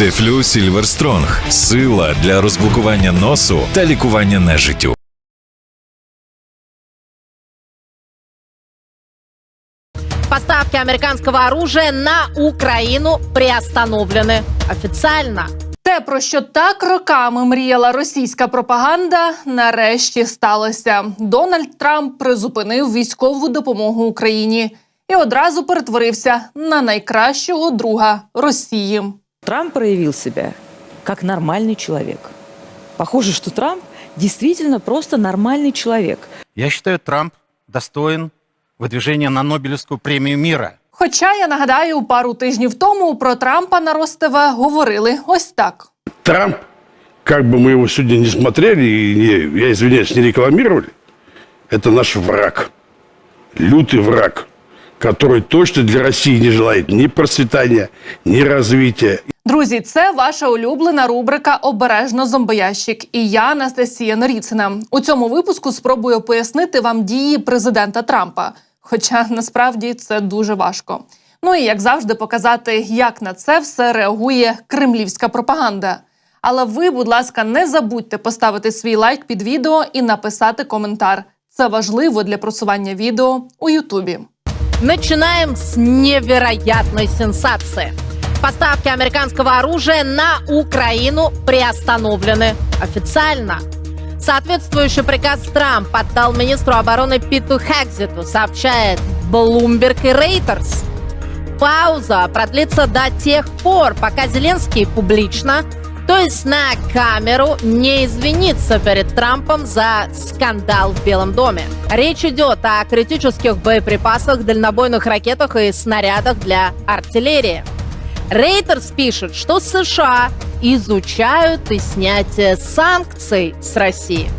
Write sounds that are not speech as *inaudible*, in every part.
Дефлю Сільверстронг сила для розблокування носу та лікування нежиттю. Поставки американского оружия на Украину приостановлены официально. Те, про що так роками мріяла російська пропаганда, нарешті сталося. Дональд Трамп призупинив військову допомогу Україні і одразу перетворився на найкращого друга Росії. Трамп проявил себя как нормальный человек. Похоже, что Трамп действительно просто нормальный человек. Я считаю, Трамп достоин выдвижения на Нобелевскую премию мира. Хоча я нагадаю, пару тижнів тому про Трампа на Ростове говорили ось так. Трамп, как бы мы его сегодня не смотрели и, не, я извиняюсь, не рекламировали, это наш враг, лютый враг, который точно для России не желает ни процветания, ни развития. Друзі, це ваша улюблена рубрика Обережно зомбоящик. І я Анастасія Норіцина. У цьому випуску спробую пояснити вам дії президента Трампа. Хоча насправді це дуже важко. Ну і як завжди, показати, як на це все реагує кремлівська пропаганда. Але ви, будь ласка, не забудьте поставити свій лайк під відео і написати коментар. Це важливо для просування відео у Ютубі. Начинаем с невероятной сенсации. Поставки американского оружия на Украину приостановлены официально. Соответствующий приказ Трамп отдал министру обороны Питу Хекзиту, сообщает Bloomberg и Reuters. Пауза продлится до тех пор, пока Зеленский публично, то есть на камеру, не извинится перед Трампом за скандал в Белом доме. Речь идет о критических боеприпасах, дальнобойных ракетах и снарядах для артиллерии. Рейтерс пишет, что США изучают и снятие санкций с России.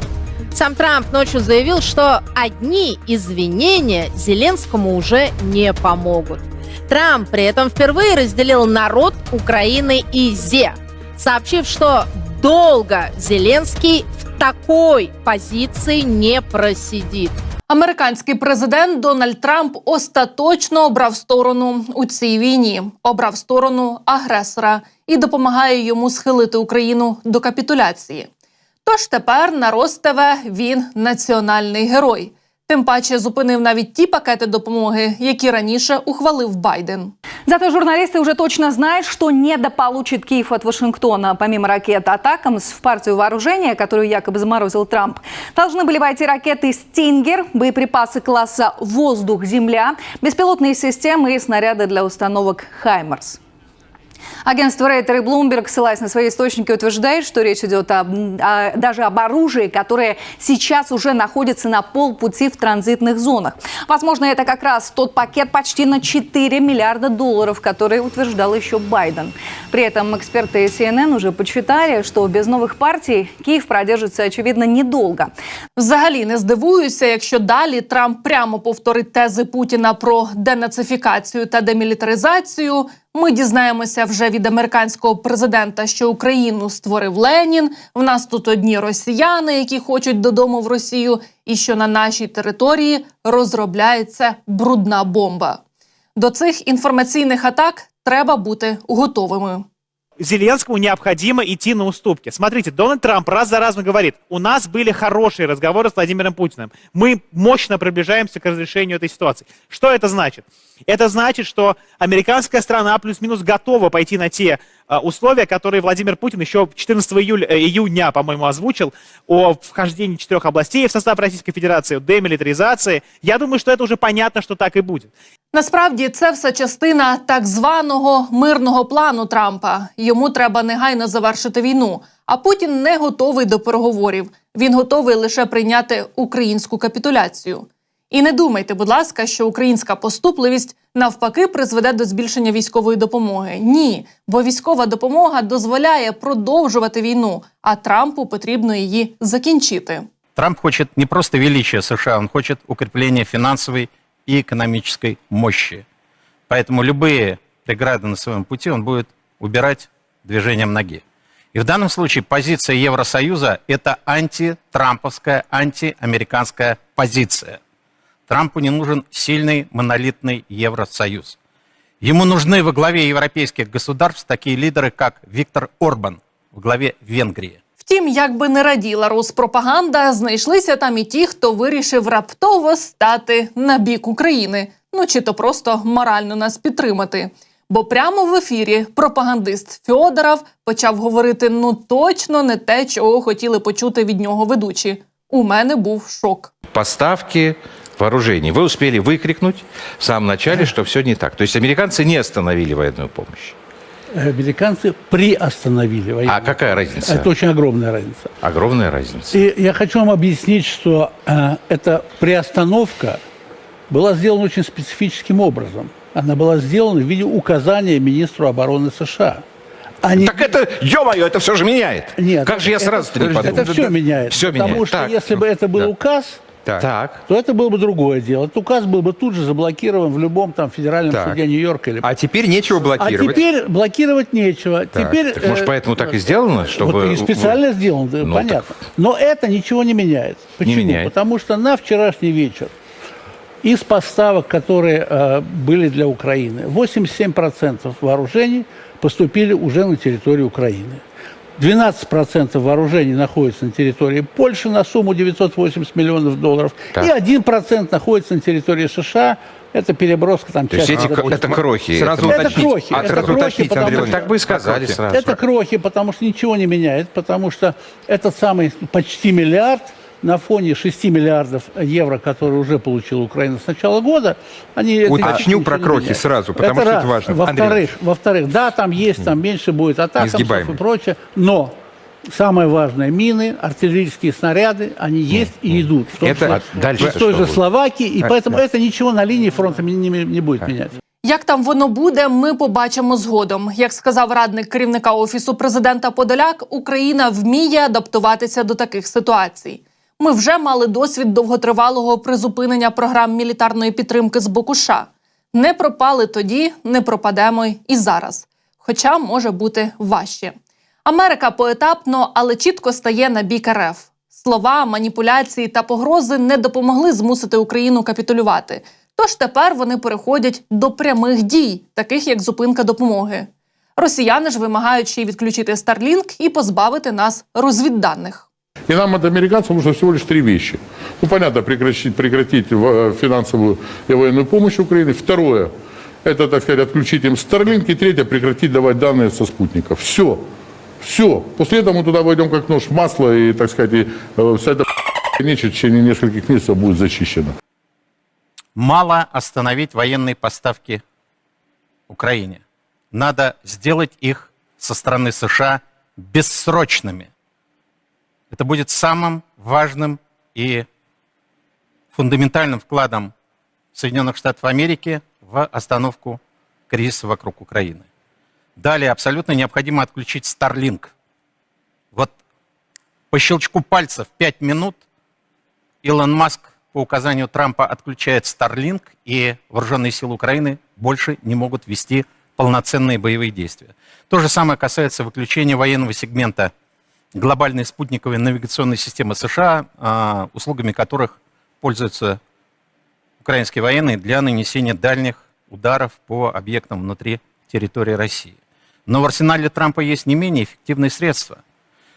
Сам Трамп ночью заявил, что одни извинения Зеленскому уже не помогут. Трамп при этом впервые разделил народ Украины и Зе, сообщив, что долго Зеленский в такой позиции не просидит. Американський президент Дональд Трамп остаточно обрав сторону у цій війні, обрав сторону агресора і допомагає йому схилити Україну до капітуляції. Тож тепер на Ростеве він національний герой. Тим паче зупинив навіть ті пакети допомоги, які раніше ухвалив Байден. Зато журналисты уже точно знают, что недополучит Киев от Вашингтона. Помимо ракет «Атакамс» в партию вооружения, которую якобы заморозил Трамп, должны были войти ракеты «Стингер», боеприпасы класса «Воздух-Земля», беспилотные системы и снаряды для установок «Хаймерс». Агентство Рейтер и Bloomberg, ссылаясь на свои источники, утверждает, что речь идет об, о- даже об оружии, которое сейчас уже находится на полпути в транзитных зонах. Возможно, это как раз тот пакет почти на 4 миллиарда долларов, который утверждал еще Байден. При этом эксперты CNN уже подсчитали, что без новых партий Киев продержится, очевидно, недолго. Взагалі не здивуюся, якщо далі Трамп прямо повторить тези Путіна про денацифікацію та демілітаризацію. Ми дізнаємося вже від американського президента, що Україну створив Ленін. В нас тут одні росіяни, які хочуть додому в Росію, і що на нашій території розробляється брудна бомба. До цих інформаційних атак треба бути готовими. Зеленскому необходимо идти на уступки. Смотрите, Дональд Трамп раз за разом говорит, у нас были хорошие разговоры с Владимиром Путиным. Мы мощно приближаемся к разрешению этой ситуации. Что это значит? Это значит, что американская страна плюс-минус готова пойти на те э, условия, которые Владимир Путин еще 14 июля, э, июня, по-моему, озвучил о вхождении четырех областей в состав Российской Федерации, о демилитаризации. Я думаю, что это уже понятно, что так и будет. Насправді це все частина так званого мирного плану Трампа. Йому треба негайно завершити війну. А Путін не готовий до переговорів. Він готовий лише прийняти українську капітуляцію. І не думайте, будь ласка, що українська поступливість навпаки призведе до збільшення військової допомоги. Ні, бо військова допомога дозволяє продовжувати війну, а Трампу потрібно її закінчити. Трамп хочет не просто величия США, он хочет укрепления финансовой и экономической мощи. Поэтому любые преграды на своем пути он будет убирать движением ноги. И в данном случае позиция Евросоюза – это антитрамповская, антиамериканская позиция. Трампу не нужен сильный монолитный Евросоюз. Ему нужны во главе европейских государств такие лидеры, как Виктор Орбан в главе Венгрии. Втім, як би не раділа Роспропаганда, знайшлися там і ті, хто вирішив раптово стати на бік України. Ну чи то просто морально нас підтримати. Бо прямо в ефірі пропагандист Фьодоров почав говорити ну точно не те, чого хотіли почути від нього ведучі. У мене був шок. поставки вооружений. Вы успели выкрикнуть в самом начале, что все не так. То есть американцы не остановили военную помощь. Американцы приостановили войну. А какая разница? Это очень огромная разница. Огромная разница. И я хочу вам объяснить, что э, эта приостановка была сделана очень специфическим образом. Она была сделана в виде указания министру обороны США. Они... Так это, ё-моё, это все же меняет. Нет, Как же я это- сразу не подумал? Это все меняет. Все потому меняет. что Так. если бы это был Да. указ, Так. то это было бы другое дело. Этот указ был бы тут же заблокирован в любом там федеральном Так. суде Нью-Йорка или А теперь нечего А блокировать. теперь блокировать нечего. Так. Теперь, Так, может, э, поэтому так и сделано, чтобы... Вот и специально сделано, да, Ну, понятно. Но это ничего не меняет. Почему? меняет. Потому что на вчерашний вечер из поставок, которые э, были для Украины, 87% вооружений поступили уже на территорию Украины. 12% вооружений находится на территории Польши на сумму 980 миллионов долларов. Так. И 1% находится на территории США. Это переброска там То есть эти, рабочих. это крохи. Сразу Это уточнить. крохи, А это сразу крохи, уточнить, потому Андрей что-. Так бы и сказали Крохи. сразу. Это крохи, потому что ничего не меняет, потому что этот самый почти миллиард на фоне 6 миллиардов евро, которые уже получила Украина с начала года, они это Уточню ничего про не крохи меняют. сразу, потому это что раз. это важно. Андрей Во-вторых, Иванович. во-вторых, да, там есть, там меньше будет атак Несгибаемый. и прочее, но самое важное, мины, артиллерийские снаряды, они есть и идут. В том Это- числе а дальше из той что же будет? Словакии, и А, поэтому да. это ничего на линии фронта не, не- не будет менять. Як там воно буде, ми побачимо згодом. Як сказав радник керівника офісу президента Подоляк, Україна вміє адаптуватися до таких ситуацій. Ми вже мали досвід довготривалого призупинення програм мілітарної підтримки з боку США. Не пропали тоді, не пропадемо і зараз. Хоча може бути важче. Америка поетапно, але чітко стає на бік РФ. Слова, маніпуляції та погрози не допомогли змусити Україну капітулювати. Тож тепер вони переходять до прямих дій, таких як зупинка допомоги. Росіяни ж вимагають ще й відключити Starlink і позбавити нас розвідданих. И нам от американцев нужно всего лишь три вещи. Ну, понятно, прекратить, прекратить э, финансовую и военную помощь Украине. Второе, это, так сказать, отключить им Starlink. И третье, прекратить давать данные со спутников. Все. Все. После этого мы туда войдем как нож в масло, и, так сказать, и, э, вся эта *laughs* нечисть в течение нескольких месяцев будет зачищена. Мало остановить военные поставки Украине. Надо сделать их со стороны США бессрочными. Это будет самым важным и фундаментальным вкладом Соединенных Штатов Америки в остановку кризиса вокруг Украины. Далее абсолютно необходимо отключить Starlink. Вот по щелчку пальцев 5 минут Илон Маск по указанию Трампа отключает Starlink, и вооруженные силы Украины больше не могут вести полноценные боевые действия. То же самое касается выключения военного сегмента глобальной спутниковой навигационной системы США, а, услугами которых пользуются украинские военные для нанесения дальних ударов по объектам внутри территории России. Но в арсенале Трампа есть не менее эффективные средства.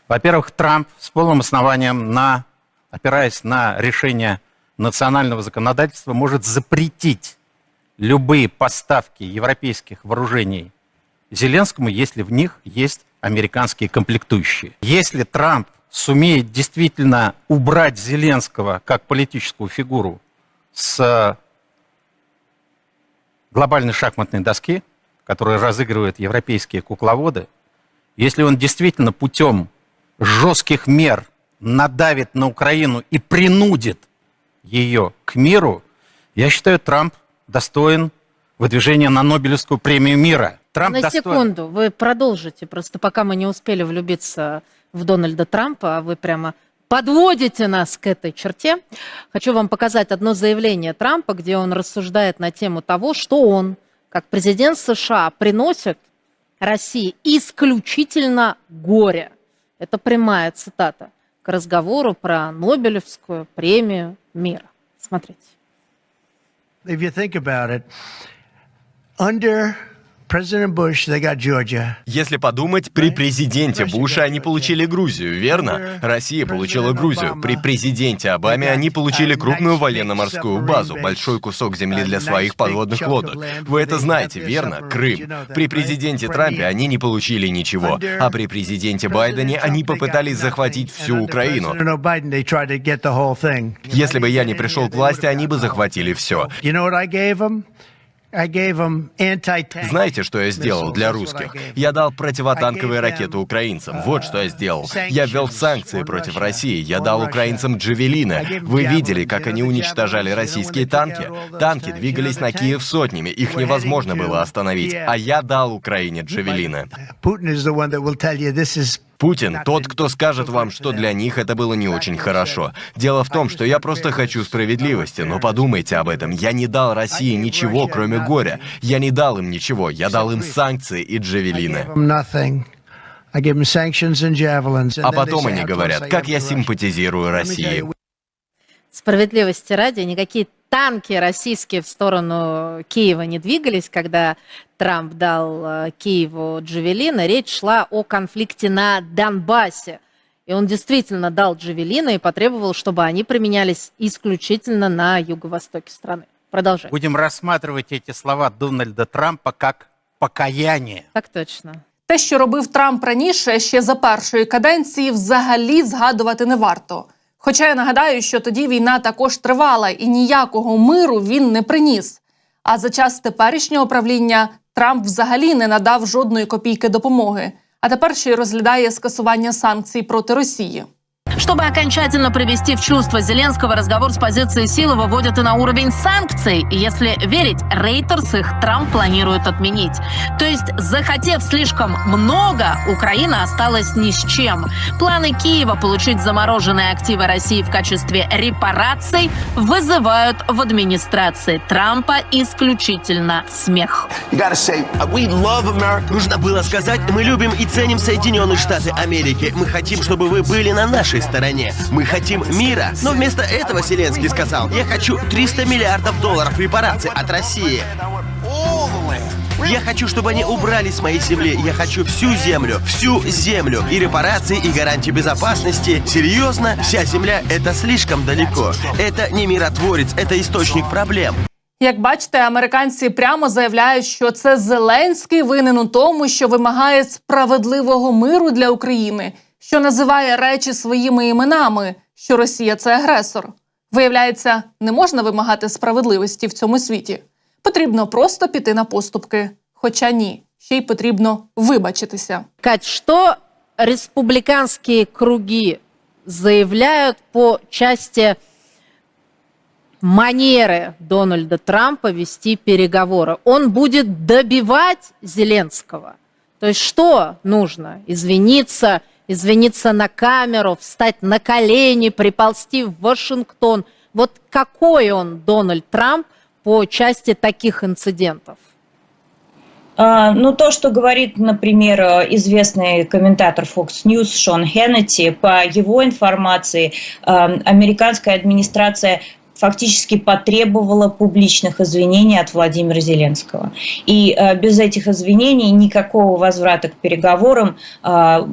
Во-первых, Трамп с полным основанием, на, опираясь на решение национального законодательства, может запретить любые поставки европейских вооружений Зеленскому, если в них есть американские комплектующие. Если Трамп сумеет действительно убрать Зеленского как политическую фигуру с глобальной шахматной доски, которую разыгрывают европейские кукловоды, если он действительно путем жестких мер надавит на Украину и принудит ее к миру, я считаю, Трамп достоин выдвижения на Нобелевскую премию мира. Трамп На достоин- секунду, вы продолжите, просто пока мы не успели влюбиться в Дональда Трампа, а вы прямо подводите нас к этой черте. Хочу вам показать одно заявление Трампа, где он рассуждает на тему того, что он, как президент США, приносит России исключительно горе. Это прямая цитата к разговору про Нобелевскую премию мира. Смотрите. if you think about it, Under Если подумать, при президенте Буша они получили Грузию, верно? Россия получила Грузию. При президенте Обаме они получили крупную военно-морскую базу, большой кусок земли для своих подводных лодок. Вы это знаете, верно? Крым. При президенте Трампе они не получили ничего, а при президенте Байдене они попытались захватить всю Украину. Если бы я не пришел к власти, они бы захватили все. Знаете, что я сделал для русских? Я дал противотанковые ракеты украинцам. Вот что я сделал. Я ввел санкции против России. Я дал украинцам джавелины. Вы видели, как они уничтожали российские танки? Танки двигались на Киев сотнями. Их невозможно было остановить. А я дал Украине джавелины. Путин — тот, кто скажет вам, что для них это было не очень хорошо. Дело в том, что я просто хочу справедливости, но подумайте об этом. Я не дал России ничего, кроме горя. Я не дал им ничего. Я дал им санкции и джавелины. А потом они говорят, как я симпатизирую России. Справедливости ради, никакие танки российские в сторону Киева не двигались, когда Трамп дал э, Киеву Джавелины. Речь шла о конфликте на Донбассе. И он действительно дал Джавелины и потребовал, чтобы они применялись исключительно на юго-востоке страны. Продолжай. Будем рассматривать эти слова Дональда Трампа как покаяние. Так точно. Те, що робив Трамп раніше, ще за першої каденції, взагалі згадувати не варто. Хоча я нагадаю, що тоді війна також тривала і ніякого миру він не приніс. А за час теперішнього правління Трамп взагалі не надав жодної копійки допомоги. А тепер ще й розглядає скасування санкцій проти Росії. Чтобы окончательно привести в чувство Зеленского, разговор с позиции силы выводят и на уровень санкций. Если верить, Рейтерс их Трамп планирует отменить. То есть, захотев слишком много, Украина осталась ни с чем. Планы Киева получить замороженные активы России в качестве репараций вызывают в администрации Трампа исключительно смех. Нужно было сказать, мы любим и ценим Соединенные Штаты Америки. Мы хотим, чтобы вы были на нашей стороне. Мы хотим мира. Но вместо этого Зеленский сказал, я хочу 300 миллиардов долларов репараций от России. Я хочу, чтобы они убрали с моей земли. Я хочу всю землю, всю землю. И репарации, и гарантии безопасности. Серьезно? Вся земля — это слишком далеко. Это не миротворец, это источник проблем. Як бачите, американці прямо заявляють, що це Зеленський винен у тому, що вимагає справедливого миру для України, що називає речі своїми іменами, що Росія це агресор. Виявляється, не можна вимагати справедливості в цьому світі. Потрібно просто піти на поступки. Хоча ні, ще й потрібно вибачитися. Кать, что республиканские круги заявляют по части манеры Дональда Трампа вести переговоры? Он будет добивать Зеленского. То есть что нужно? Извиниться, извиниться на камеру, встать на колени, приползти в Вашингтон. Вот какой он, Дональд Трамп, по части таких инцидентов? А, Ну, то, что говорит, например, известный комментатор Fox News Шон Хеннети, по его информации, э, американская администрация фактически потребовала публичных извинений от Владимира Зеленского. И э, без этих извинений никакого возврата к переговорам э,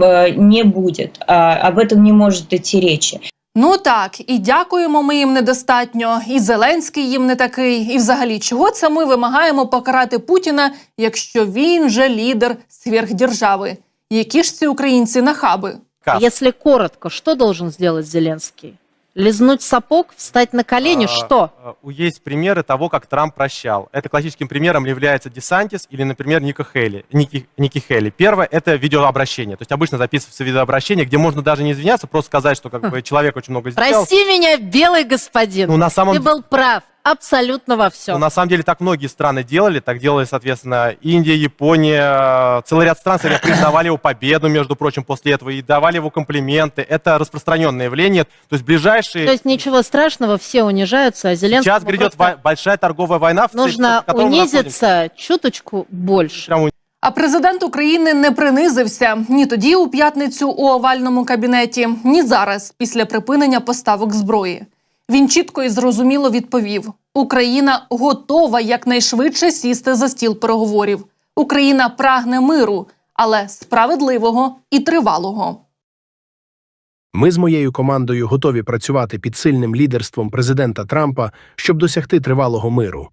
э, не будет. А, об этом не может идти речи. Ну так, і дякуємо ми їм недостатньо, і Зеленський їм не такий. І взагалі, чого це ми вимагаємо покарати Путіна, якщо він же лідер сверхдержави? Які ж ці українці нахаби? Если коротко, что должен сделать Зеленский? Лизнуть сапог, встать на колени, А, что? а, Есть примеры того, как Трамп прощал. Это классическим примером является Десантис или, например, Ника Хейли, Ники, Ники Хейли. Первое – это видеообращение. То есть обычно записывается видеообращение, где можно даже не извиняться, просто сказать, что как бы, человек очень много сделал. Прости меня, белый господин. Ну, на самом Ты был прав абсолютно во всем. Ну, на самом деле так многие страны делали, так делали, соответственно, Индия, Япония, целый ряд стран кстати, признавали его победу, между прочим, после этого и давали его комплименты. Это распространенное явление. То есть ближайшие... То есть ничего страшного, все унижаются, а Зеленскому Сейчас грядет просто во- большая торговая война, в цель- нужно в которой мы находимся. унизиться чуточку больше. Прям А президент України не принизився ні тоді у п'ятницю у овальному кабінеті, ні зараз після припинення поставок зброї. Він чітко і зрозуміло відповів: Україна готова якнайшвидше сісти за стіл переговорів. Україна прагне миру, але справедливого і тривалого. Ми з моєю командою готові працювати під сильним лідерством президента Трампа, щоб досягти тривалого миру.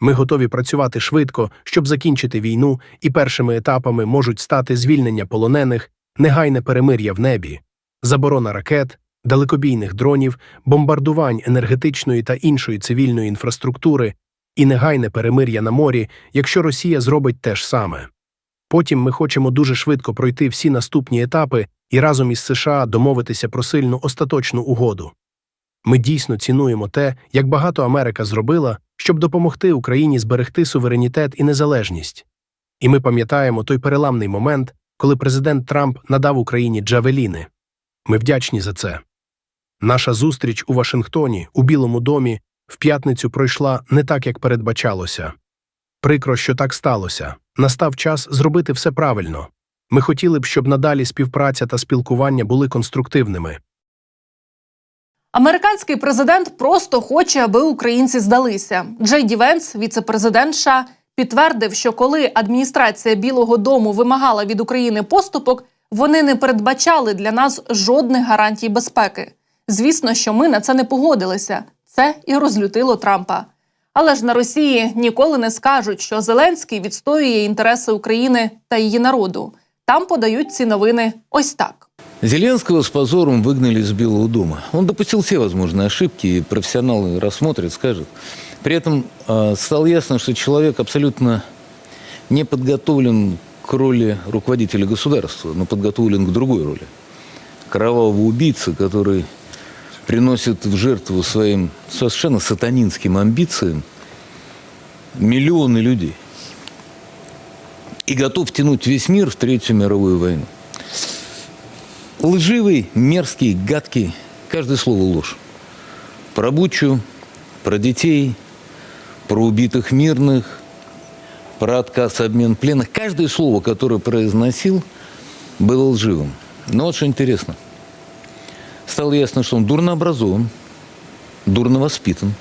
Ми готові працювати швидко, щоб закінчити війну, і першими етапами можуть стати звільнення полонених, негайне перемир'я в небі, заборона ракет, далекобійних дронів, бомбардувань енергетичної та іншої цивільної інфраструктури і негайне перемир'я на морі, якщо Росія зробить те ж саме. Потім ми хочемо дуже швидко пройти всі наступні етапи і разом із США домовитися про сильну остаточну угоду. Ми дійсно цінуємо те, як багато Америка зробила, щоб допомогти Україні зберегти суверенітет і незалежність. І ми пам'ятаємо той переламний момент, коли президент Трамп надав Україні Джавеліни. Ми вдячні за це. Наша зустріч у Вашингтоні, у Білому домі, в п'ятницю пройшла не так, як передбачалося. Прикро, що так сталося. Настав час зробити все правильно. Ми хотіли б, щоб надалі співпраця та спілкування були конструктивними. Американський президент просто хоче, аби українці здалися. Джей Ді Венс, віце-президент США, підтвердив, що коли адміністрація Білого Дому вимагала від України поступок, вони не передбачали для нас жодних гарантій безпеки. Звісно, що ми на це не погодилися. Це і розлютило Трампа. Але ж на Росії ніколи не скажуть, що Зеленський відстоює інтереси України та її народу. Там подають ці новини ось так. Зеленского с позором выгнали из Белого дома. Он допустил все возможные ошибки, и профессионалы рассмотрят, скажут. При этом э, стало ясно, что человек абсолютно не подготовлен к роли руководителя государства, но подготовлен к другой роли. Кровавого убийцы, который приносит в жертву своим совершенно сатанинским амбициям миллионы людей. И готов тянуть весь мир в Третью мировую войну. Лживый, мерзкий, гадкий. Каждое слово ложь. Про Бучу, про детей, про убитых мирных, про отказ обмен пленных. Каждое слово, которое произносил, было лживым. Но вот что интересно Стало ясно, что он дурно образован, дурно воспитан,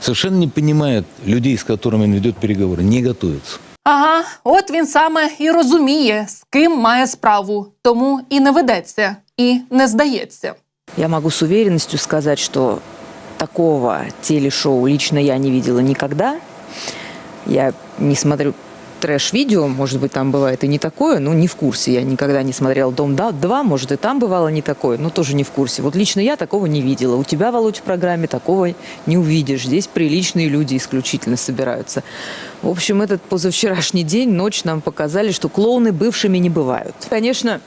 совершенно не понимает людей, с которыми он ведет переговоры, не готовится. Ага, от він саме і розуміє, з ким має справу, тому і не ведеться, і не здається. Я могу с уверенностью сказать, что такого телешоу лично я не видела никогда. Я не смотрю трэш-видео, может быть, там бывает и не такое, но не в курсе. Я никогда не смотрела «Дом 2», может, и там бывало не такое, но тоже не в курсе. Вот лично я такого не видела. У тебя, Володь, в программе такого не увидишь. Здесь приличные люди исключительно собираются. В общем, этот позавчерашний день, ночь нам показали, что клоуны бывшими не бывают. Конечно,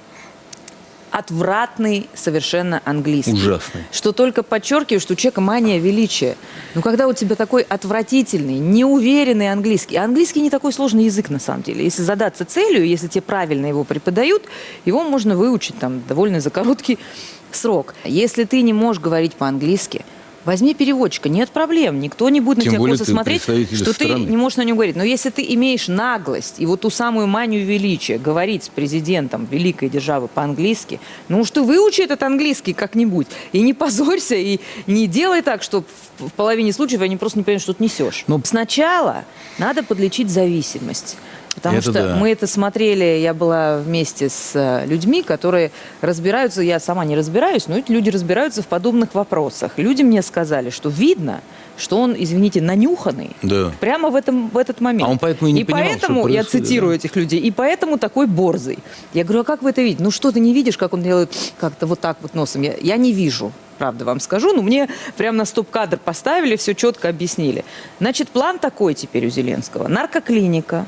отвратный совершенно английский. Ужасный. Что только подчеркиваю, что у человека мания величия. Но когда у тебя такой отвратительный, неуверенный английский, а английский не такой сложный язык на самом деле. Если задаться целью, если тебе правильно его преподают, его можно выучить там довольно за короткий срок. Если ты не можешь говорить по-английски, Возьми переводчика, нет проблем. Никто не будет на Тем тебя более косо смотреть, что страны. ты не можешь на нем говорить. Но если ты имеешь наглость и вот ту самую манию величия говорить с президентом великой державы по-английски, ну уж ты выучи этот английский как-нибудь. И не позорься, и не делай так, что в половине случаев они просто не понимают, что ты несешь. Ну, Сначала надо подлечить зависимость. Потому Это что да. мы это смотрели, я была вместе с э, людьми, которые разбираются, я сама не разбираюсь, но эти люди разбираются в подобных вопросах. Люди мне сказали, что видно, что он, извините, нанюханный Да. прямо в, этом, в этот момент. А он поэтому и не понимал, что поэтому, я цитирую да? этих людей, и поэтому такой борзый. Я говорю, а как вы это видите? Ну что, ты не видишь, как он делает как-то вот так вот носом? Я, я не вижу, правда вам скажу, но мне прямо на стоп-кадр поставили, все четко объяснили. Значит, план такой теперь у Зеленского. Наркоклиника,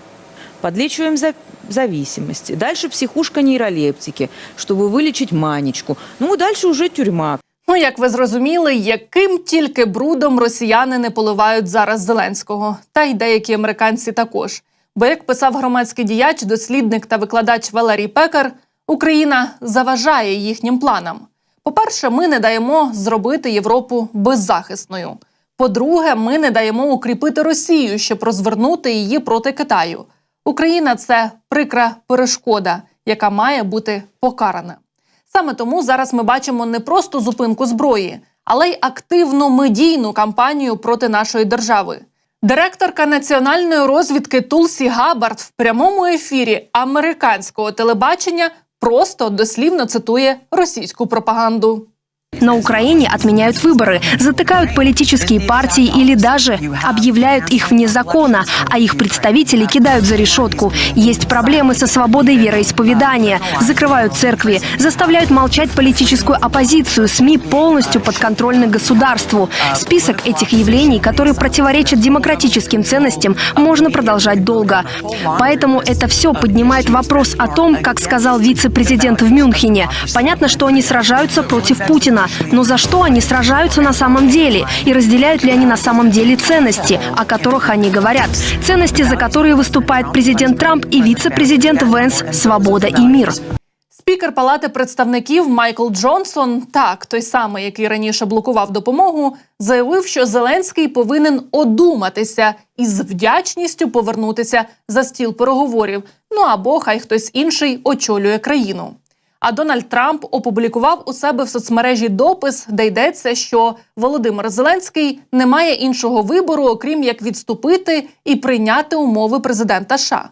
подлечиваем за- зависимости. Дальше психушка нейролептики, чтобы вылечить манечку. Ну, дальше уже тюрьма. Ну, як ви зрозуміли, яким тільки брудом росіяни не поливають зараз Зеленського, та й деякі американці також. Бо, як писав громадський діяч, дослідник та викладач Валерій Пекар, Україна заважає їхнім планам. По-перше, ми не даємо зробити Європу беззахисною. По-друге, ми не даємо укріпити Росію, щоб розвернути її проти Китаю. Україна це прикра перешкода, яка має бути покарана. Саме тому зараз ми бачимо не просто зупинку зброї, але й активну медійну кампанію проти нашої держави. Директорка національної розвідки Тулсі Габард в прямому ефірі американського телебачення просто дослівно цитує російську пропаганду. На Украине отменяют выборы, затыкают политические партии или даже объявляют их вне закона, а их представители кидают за решетку. Есть проблемы со свободой вероисповедания, закрывают церкви, заставляют молчать политическую оппозицию, СМИ полностью подконтрольны государству. Список этих явлений, которые противоречат демократическим ценностям, можно продолжать долго. Поэтому это все поднимает вопрос о том, как сказал вице-президент в Мюнхене. Понятно, что они сражаются против Путина, но за что они сражаются на самом деле? И разделяют ли они на самом деле ценности, о которых они говорят? Ценности, за которые выступает президент Трамп и вице-президент Венс «Свобода и мир». Спікер Палати представників Майкл Джонсон, так той самий, який раніше блокував допомогу, заявив, що Зеленський повинен одуматися і з вдячністю повернутися за стіл переговорів. Ну або хай хтось інший очолює країну. А Дональд Трамп опублікував у себе в соцмережі допис, де йдеться, що Володимир Зеленський не має іншого вибору, окрім як відступити і прийняти умови президента США.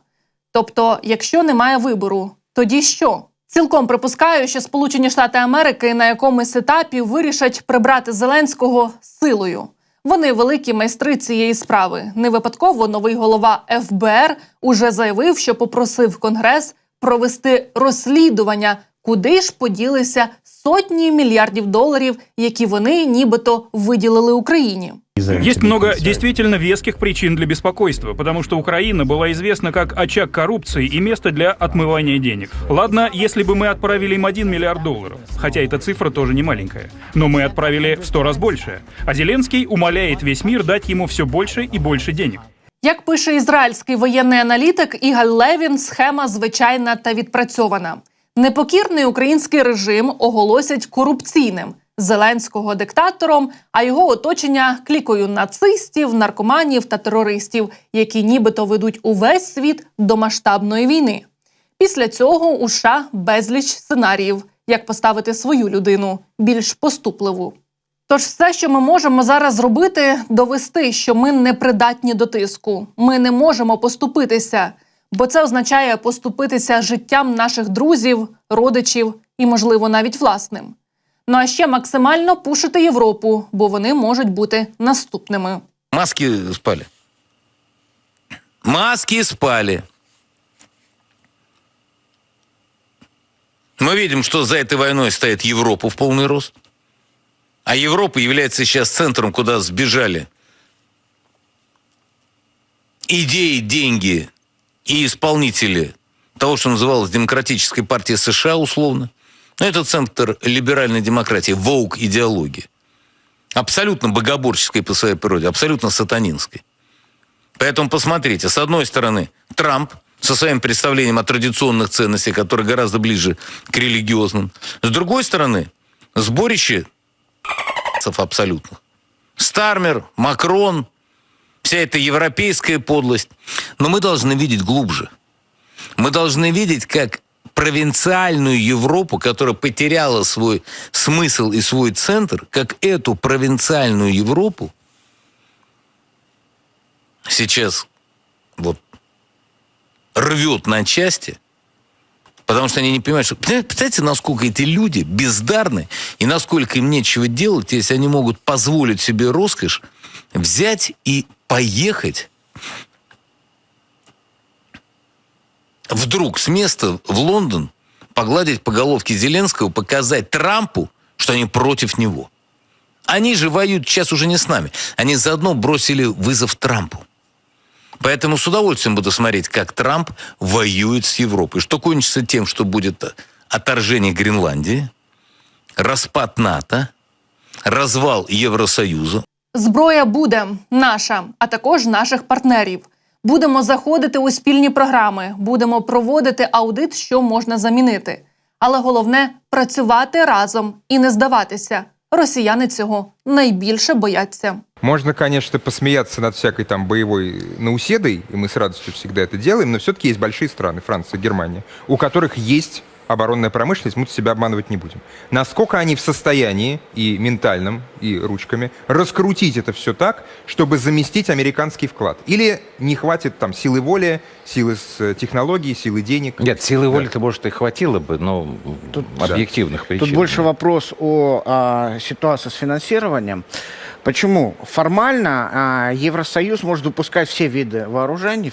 Тобто, якщо немає вибору, тоді що? Цілком припускаю, що Сполучені Штати Америки на якомусь етапі вирішать прибрати Зеленського силою. Вони великі майстри цієї справи. Не випадково новий голова ФБР уже заявив, що попросив Конгрес провести розслідування, куди ж поділися сотні мільярдів доларів, які вони нібито виділили Україні. Есть много действительно веских причин для беспокойства, потому что Украина была известна как очаг коррупции и место для отмывания денег. Ладно, если бы мы отправили им 1 миллиард долларов, хотя эта цифра тоже не маленькая, но мы отправили в 100 раз больше. А Зеленский умоляет весь мир дать ему все больше и больше денег. Як пише ізраїльський воєнний аналітик Ігаль Левін, схема звичайна та відпрацьована. Непокірний український режим оголосять корупційним. Зеленського диктатором, а його оточення клікою нацистів, наркоманів та терористів, які нібито ведуть увесь світ до масштабної війни. Після цього у США безліч сценаріїв, як поставити свою людину більш поступливу. Тож все, що ми можемо зараз зробити, довести, що ми не придатні до тиску. Ми не можемо поступитися, бо це означає поступитися життям наших друзів, родичів і, можливо, навіть власним. Ну а ще максимально пушити Європу, бо вони можуть бути наступними. Маски спали. Маски спали. Мы видим, что за этой войной стоит Европа в полный рост. А Европа является сейчас центром, куда сбежали идеи, деньги и исполнители того, что называлось Демократической партией США условно. Но это центр либеральной демократии, воук идеологии. Абсолютно богоборческой по своей природе, абсолютно сатанинской. Поэтому посмотрите, с одной стороны, Трамп со своим представлением о традиционных ценностях, которые гораздо ближе к религиозным. С другой стороны, сборище абсолютно. Стармер, Макрон, вся эта европейская подлость. Но мы должны видеть глубже. Мы должны видеть, как провинциальную Европу, которая потеряла свой смысл и свой центр, как эту провинциальную Европу сейчас вот рвет на части, потому что они не понимают, что... Представляете, насколько эти люди бездарны, и насколько им нечего делать, если они могут позволить себе роскошь взять и поехать вдруг с места в Лондон, погладить по головке Зеленского, показать Трампу, что они против него. Они же воюют сейчас уже не с нами. Они заодно бросили вызов Трампу. Поэтому с удовольствием буду смотреть, как Трамп воюет с Европой. Что кончится тем, что будет отторжение Гренландии, распад НАТО, развал Євросоюзу. Зброя буде наша, а також наших партнерів. Будемо заходити у спільні програми, будемо проводити аудит, що можна замінити. Але головне працювати разом і не здаватися. Росіяни цього найбільше бояться. Можно, конечно, посмеяться над всякой там боевой науседой, и мы с радостью всегда это делаем, но все-таки есть большие страны, Франция, Германия, у которых есть оборонная промышленность, мы тут себя обманывать не будем. Насколько они в состоянии и ментальном, и ручками раскрутить это все так, чтобы заместить американский вклад? Или не хватит там силы воли, силы с э, технологий, силы денег? Нет, силы воли-то, может, и хватило бы, но объективных причин. Тут больше вопрос о а, ситуации с финансированием. Почему? Формально а, Евросоюз может выпускать все виды вооружений,